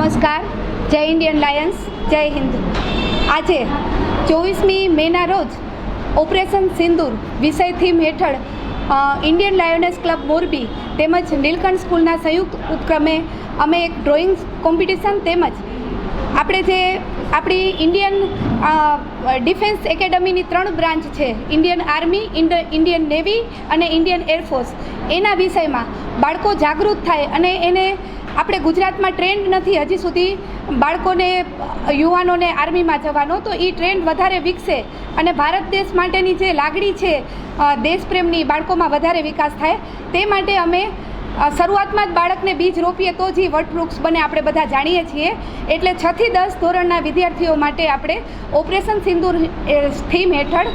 નમસ્કાર, જય Indian Lions, જય હિન્દ. આજે ચોવીસમી મેના રોજ ઓપરેશન સિંદૂર વિષય થીમ હેઠળ ઇન્ડિયન લાયોનેસ ક્લબ મોરબી તેમજ નીલકંઠ સ્કૂલના સંયુક્ત ઉપક્રમે અમે એક ડ્રોઈંગ કોમ્પિટિશન તેમજ આપણે જે આપણી ઇન્ડિયન ડિફેન્સ એકેડમીની ત્રણ બ્રાન્ચ છે, ઇન્ડિયન આર્મી, ઇન્ડ- ઇન્ડિયન નેવી અને ઇન્ડિયન એરફોર્સ, એના વિષયમાં બાળકો જાગૃત થાય અને એને આપણે ગુજરાતમાં ટ્રેન્ડ નથી હજી સુધી બાળકોને, યુવાનોને આર્મીમાં જવાનો, તો એ ટ્રેન્ડ વધારે વિકસે. અને ભારત દેશ માટેની જે લાગણી છે દેશપ્રેમની બાળકોમાં વધારે વિકાસ થાય, તે માટે અમે શરૂઆતમાં જ બાળકને બીજ રોપીએ તો જ વટવૃક્ષ બને આપણે બધા જાણીએ છીએ. એટલે છથી દસ ધોરણના વિદ્યાર્થીઓ માટે આપણે ઓપરેશન સિંદૂર થીમ હેઠળ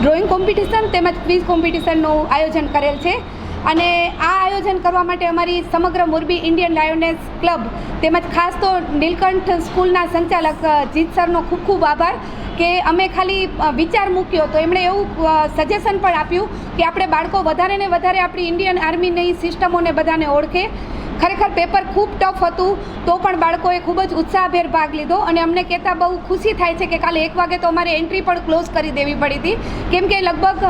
ડ્રોઈંગ કોમ્પિટિશન તેમજ ક્વિઝ કોમ્પિટિશનનું આયોજન કરેલ છે. અને આ આયોજન કરવા માટે અમારી સમગ્ર મોરબી ઇન્ડિયન લાયોનેસ ક્લબ તેમજ ખાસ તો નીલકંઠ સ્કૂલના સંચાલક જીત સરનો ખૂબ ખૂબ આભાર કે અમે ખાલી વિચાર મૂક્યો તો એમણે એવું સજેશન પણ આપ્યું કે આપણે બાળકો વધારે ને વધારે આપણી ઇન્ડિયન આર્મીની સિસ્ટમોને બધાને ઓળખે. ખરેખર પેપર ખૂબ ટફ હતું, તો પણ બાળકોએ ખૂબ જ ઉત્સાહભેર ભાગ લીધો અને અમને કહેતા બહુ ખુશી થાય છે કે કાલે એક વાગે તો અમારે એન્ટ્રી પણ ક્લોઝ કરી દેવી પડી હતી. કેમ કે લગભગ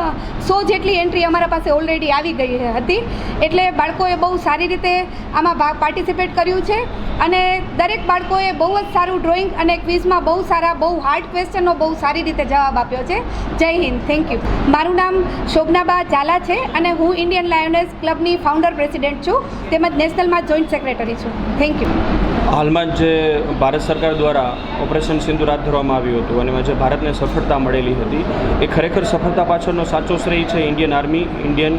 સો જેટલી એન્ટ્રી અમારા પાસે ઓલરેડી આવી ગઈ હતી. એટલે બાળકોએ બહુ સારી રીતે આમાં ભાગ પાર્ટિસિપેટ કર્યું છે અને દરેક બાળકોએ બહુ જ સારું ડ્રોઈંગ અને ક્વિઝમાં બહુ સારા, બહુ હાર્ડ ક્વેશ્ચનનો બહુ સારી રીતે જવાબ આપ્યો છે. જય હિન્દ. થેન્ક યુ મારું નામ શોભનાબા ઝાલા છે અને હું ઇન્ડિયન લાયોનેસ ક્લબની ફાઉન્ડર પ્રેસિડેન્ટ છું. તેમજ નેશનલમાં જોઈન્ટ સેક્રેટરી છું. થેન્ક યુ હાલમાં જે ભારત સરકાર દ્વારા ઓપરેશન સિંધુ હાથ ધરવામાં આવ્યું હતું અને જે ભારતને સફળતા મળેલી હતી, એ ખરેખર સફળતા પાછળનો સાચો શ્રેય છે Indian army Indian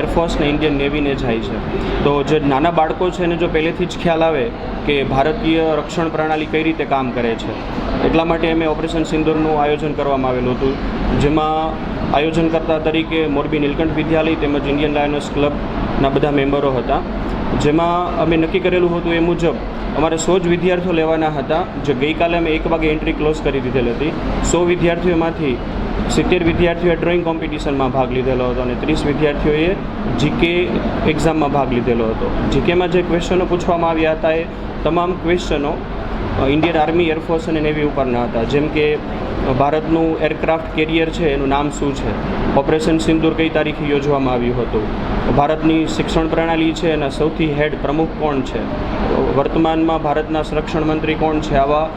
air force ને ઇન્ડિયન નેવીને જાય છે. તો જે નાના બાળકો છે એને જો પહેલેથી જ ખ્યાલ આવે કે ભારતીય રક્ષણ પ્રણાલી કઈ રીતે કામ કરે છે. એટલા માટે અમે ઓપરેશન સિંદૂરનું આયોજન કરવામાં આવેલું હતું. જેમાં આયોજનકર્તા તરીકે મોરબી નીલકંઠ વિદ્યાલય તેમજ ઇન્ડિયન લાયનસ ક્લબના બધા મેમ્બરો હતા. જેમાં અમે નક્કી કરેલું હતું એ મુજબ, અમારે સો જ વિદ્યાર્થીઓ લેવાના હતા. જે ગઈકાલે અમે એક વાગે એન્ટ્રી ક્લોઝ કરી દીધેલી હતી. સો વિદ્યાર્થીઓમાંથી સિત્તેર વિદ્યાર્થીઓએ ડ્રોઈંગ કોમ્પિટિશનમાં ભાગ લીધેલો હતો અને ત્રીસ વિદ્યાર્થીઓએ જીકે એક્ઝામમાં ભાગ લીધેલો હતો. જીકેમાં જે ક્વેશ્ચનો પૂછવામાં આવ્યા હતા એ તમામ ક્વેશ્ચનો ઇન્ડિયન આર્મી એરફોર્સ અને નેવી ઉપરના હતા. જેમ કે ભારતનું એરક્રાફ્ટ કેરિયર છે, એનું નામ શું છે? ઓપરેશન સિંદૂર કઈ તારીખે યોજવામાં આવ્યું હતું? ભારતની શિક્ષણ પ્રણાલી છે એના સૌથી હેડ પ્રમુખ કોણ છે? વર્તમાનમાં ભારતના સંરક્ષણ મંત્રી કોણ છે? આવા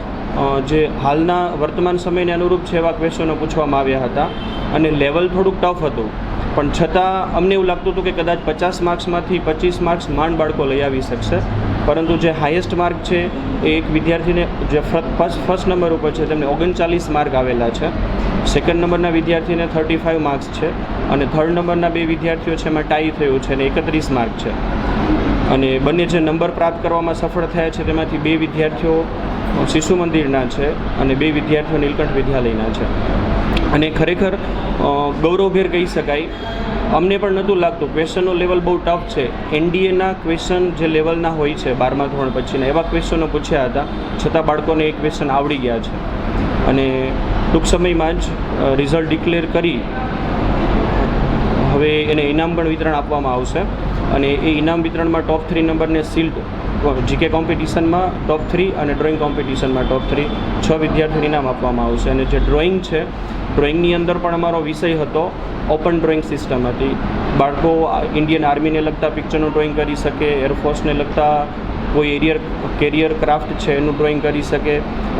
જે હાલના વર્તમાન સમયને અનુરૂપ છે એવા ક્વેશ્ચનો પૂછવામાં આવ્યા હતા. અને લેવલ થોડુંક ટફ હતું. પણ છતાં અમને એવું લાગતું હતું કે કદાચ પચાસ માર્ક્સમાંથી પચીસ માર્ક્સ માંડ બાળકો લઈ આવી શકશે. પરંતુ જે હાઈએસ્ટ માર્ક છે એ એક વિદ્યાર્થીને જે ફર્સ્ટ ફર્સ્ટ નંબર ઉપર છે તેમને ઓગણચાલીસ માર્ક આવેલા છે. સેકન્ડ નંબરના વિદ્યાર્થીને થર્ટી ફાઇવ માર્ક્સ છે. અને થર્ડ નંબરના બે વિદ્યાર્થીઓ છે એમાં ટાઈ થયું છે અને એકત્રીસ માર્ક છે. અને બંને જે નંબર પ્રાપ્ત કરવામાં સફળ થયા છે, તેમાંથી બે વિદ્યાર્થીઓ શિશુ મંદિરના છે અને બે વિદ્યાર્થીઓ નીલકંઠ વિદ્યાલયના છે. અને ખરેખર ગૌરવભેર કહી શકાય, અમને પણ નહોતું લાગતું. ક્વેશ્ચનનો લેવલ બહુ ટફ છે. એનડીએના ક્વેશ્ચન જે લેવલના હોય છે, બારમા ધોરણ પછીના, એવા ક્વેશ્ચનો પૂછ્યા હતા, છતાં બાળકોને એ ક્વેશ્ચન આવડી ગયા છે. અને ટૂંક સમયમાં જ રિઝલ્ટ ડિક્લેર કરી, હવે એને ઇનામ પણ વિતરણ આપવામાં આવશે. અને એ ઇનામ વિતરણમાં ટોપ થ્રી નંબરને સિલ્ટ જીકે કોમ્પિટિશનમાં ટોપ થ્રી અને ડ્રોઈંગ કોમ્પિટિશનમાં ટોપ થ્રી છ વિદ્યાર્થીઓને ઇનામ આપવામાં આવશે. અને જે ડ્રોઈંગ છે ડ્રોઈંગની અંદર પણ અમારો વિષય હતો ઓપન ડ્રોઈંગ સિસ્ટમ હતી. બાળકો ઇન્ડિયન આર્મીને લગતા પિક્ચરનું ડ્રોઈંગ કરી શકે એરફોર્સને લગતા કોઈ એરિયર, કેરિયર ક્રાફ્ટ છે એનું ડ્રોઈંગ કરી શકે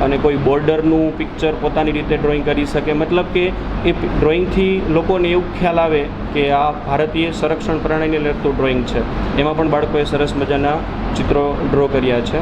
અને કોઈ બોર્ડરનું પિક્ચર પોતાની રીતે ડ્રોઈંગ કરી શકે. મતલબ કે એ ડ્રોઈંગથી લોકોને એવું ખ્યાલ આવે કે આ ભારતીય સંરક્ષણ પ્રણાલીને લગતું ડ્રોઈંગ છે. એમાં પણ બાળકોએ સરસ મજાના ચિત્રો ડ્રો કર્યા છે.